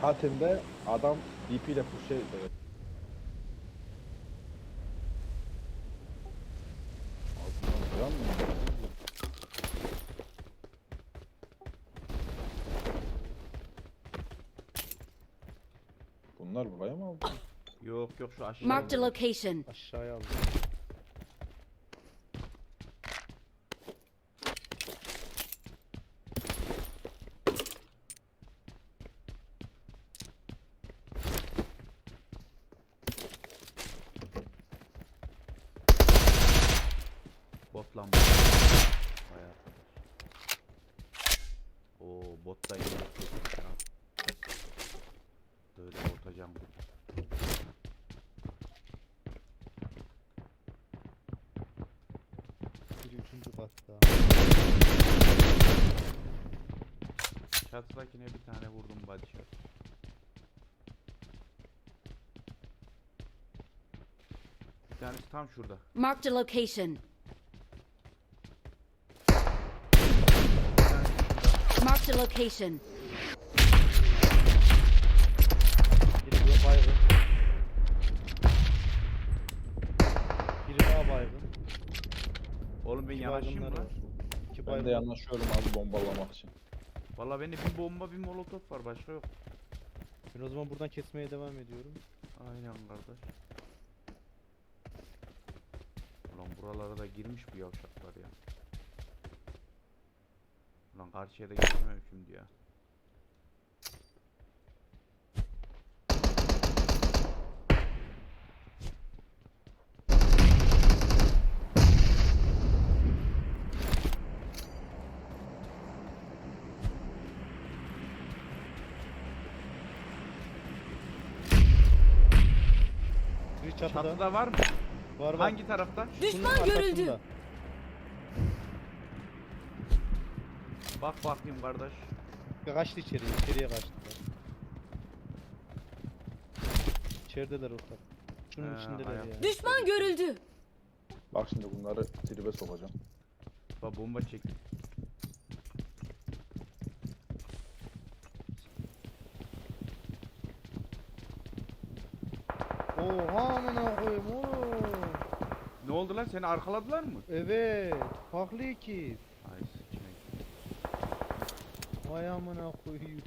Zaten de adam DP ile push şey evet. Bunlar buraya mı aldı? Yok yok şu aşağı. Marked a location. Aşağıya aldım. Bot lan bu. Vay arkadaş. Oo bot da yine yapıyormuş ya. Böyle botacağım. Biri üçüncü katta. Çatıdakine bir tane vurdum body shot. Bir tanesi tam şurada. Marked a location. Marked a location. Biri bu baygın. Biri daha baygın. Oğlum ben İki Ben de yanaşıyorum abi bombalamak için. Valla bende bir bomba bir molotof var başka yok. Ben o zaman buradan kesmeye devam ediyorum. Aynen kardeş. Ulan buralara da girmiş bu yavşaklar ya. Ulan karşıya da geçemem şimdi ya. Biri çatıda. Çatıda var mı? Var var. Hangi tarafta? Düşman Şunun görüldü. Bak bakayım kardeş. Kaçtı içeriye. İçeriye kaçtılar. İçerideler ortak. Şunun Ha, içindeler ayak. ya. Düşman görüldü. Bak şimdi bunları tribe sokacağım. Bak bomba çek. Oha amına koyayım oğlum. Ne oldu lan seni arkaladılar mı? Evet. Farklı ekip. Ay sıçmayın. Vay amına koyayım.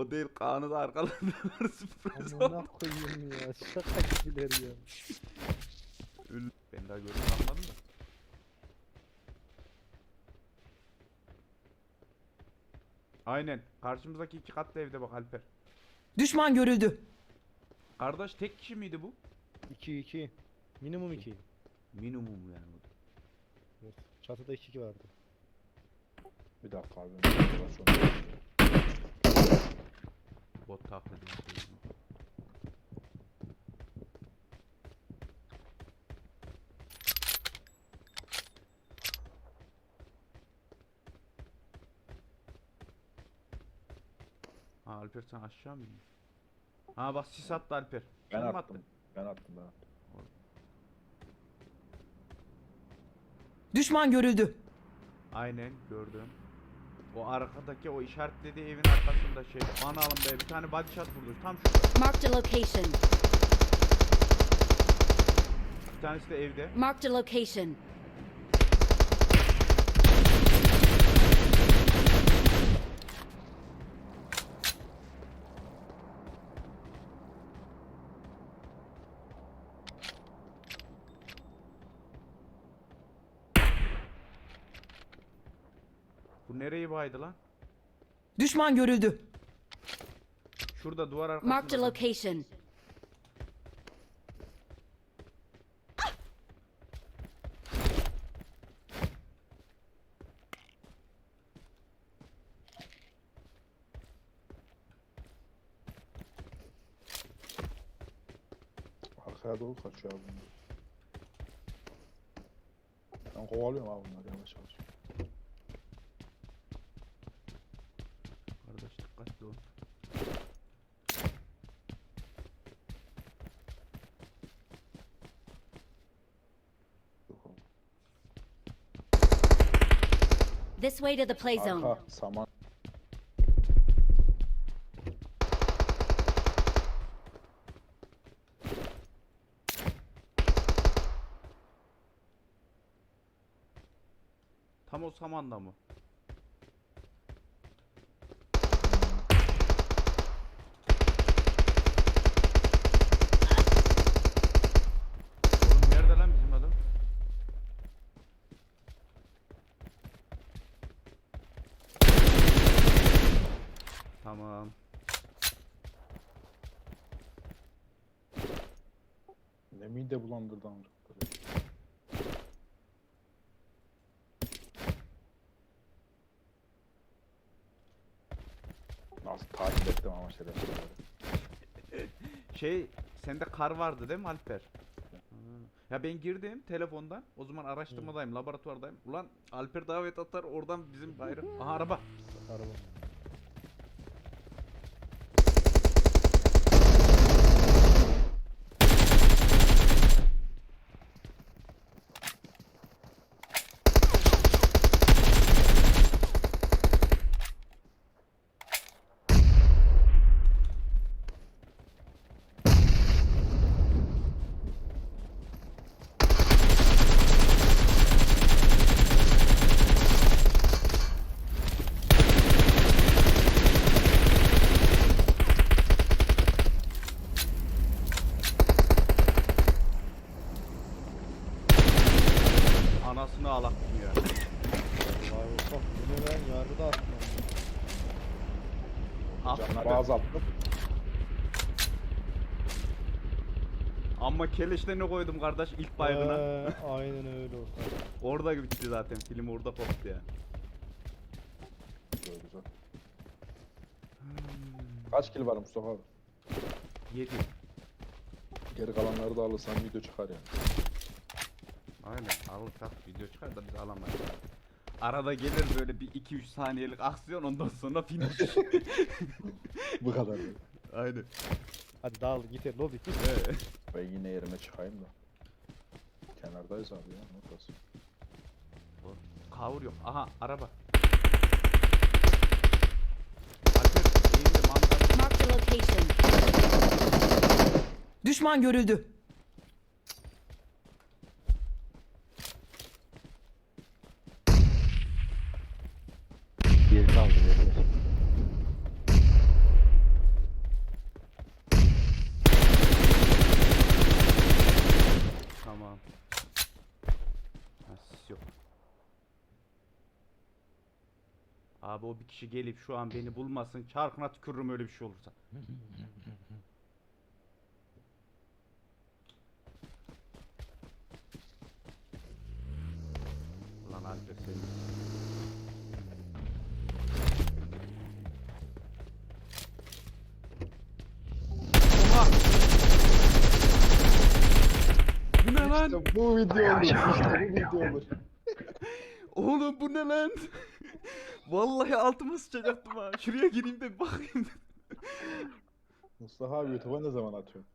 O değil Kaan'ı da arkaladılar. Sürpriz oldu. Amına koyayım ya. Şaka gibiler ya. Ül- Ben daha görüntü almadım da. Aynen. Karşımızdaki iki katlı evde bak Alper. Düşman görüldü. Kardeş tek kişi miydi bu? 2 2. Minimum 2. Minimum yani. Evet. Çatıda 2 2 vardı. Bir dakika abi. biraz sonra. Bot taklidi. yapıyor. Ha Alper sen aşağı mı iniyorsun? Ha bak sis attı Alper. Ben Sen mi attım. attın? Ben attım ben attım. Düşman görüldü. Aynen gördüm. O arkadaki o işaretlediği evin arkasında şey. Analım be bir tane body shot vurdu. Tam şurada. Marked a location. Bir tanesi de evde. Marked a location. Bu nereyi baydı lan? Düşman görüldü. Şurada duvar arkasında. Marked a location. Arkaya doğru kaçıyor abi bunlar. Ben kovalıyorum abi bunları yavaş yavaş. This way to the play zone. Arka saman. Tam o samanda mı? Oğlum nerede lan bizim adam? Tamam. Ne mide bulandırdı amcıkları. Nasıl takip ettim ama şerefsizleri. Şey sende kar vardı değil mi Alper? Ya ben girdim telefondan. O zaman araştırmadayım, laboratuvardayım. Ulan Alper davet atar oradan bizim bayrak. Aha araba. Araba. Anasını ağlattım ya. Vay bak bu ne lan yargı da attım. Canına Atladı. bazı attım. Ama keleşle ne koydum kardeş ilk baygına. Ee, aynen öyle olsa. Orada bitti zaten. Film orada koptu ya. Güzel güzel. Kaç kill var Mustafa abi? 7. Geri kalanları da alırsan video çıkar yani. Aynen alırsak video çıkar da biz alamayız. Arada gelir böyle bir 2-3 saniyelik aksiyon ondan sonra finish. Bu kadar. Aynen. Hadi dağıl git lobi. Ee, Ben yine yerime çıkayım da. Kenardayız abi ya. Ne yapasın? Kavur yok. Aha araba. Alper eğimde mandal. Mark the location. Düşman görüldü. Geri kaldı geri. Tamam. Ha, sis yok. Abi o bir kişi gelip şu an beni bulmasın. Çarkına tükürürüm öyle bir şey olursa. Alper senin. Oha! Bu ne lan? İşte bu video olur. Bu video olur. Oğlum bu ne lan? Vallahi altıma sıçacaktım ha. Şuraya gireyim de bir bakayım. Mustafa abi YouTube'a ne zaman atıyorsun?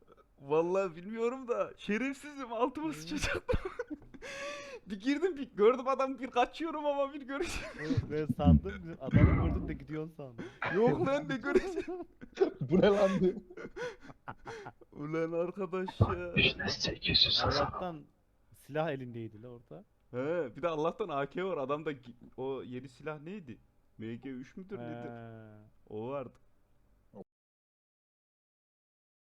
Vallahi bilmiyorum da şerefsizim altıma sıçacaktım. bir girdim bir gördüm adam bir kaçıyorum ama bir göreceğim. Oğlum ben sandım adamı vurdun da gidiyorsun sandım. Yok lan ne göreceğim. bu ne lan diye. Ulan arkadaş ya. Allah'tan silah elindeydi la orada. He, bir de Allah'tan AK var. Adamda o yeni silah neydi? MG3 müdür nedir? O vardı.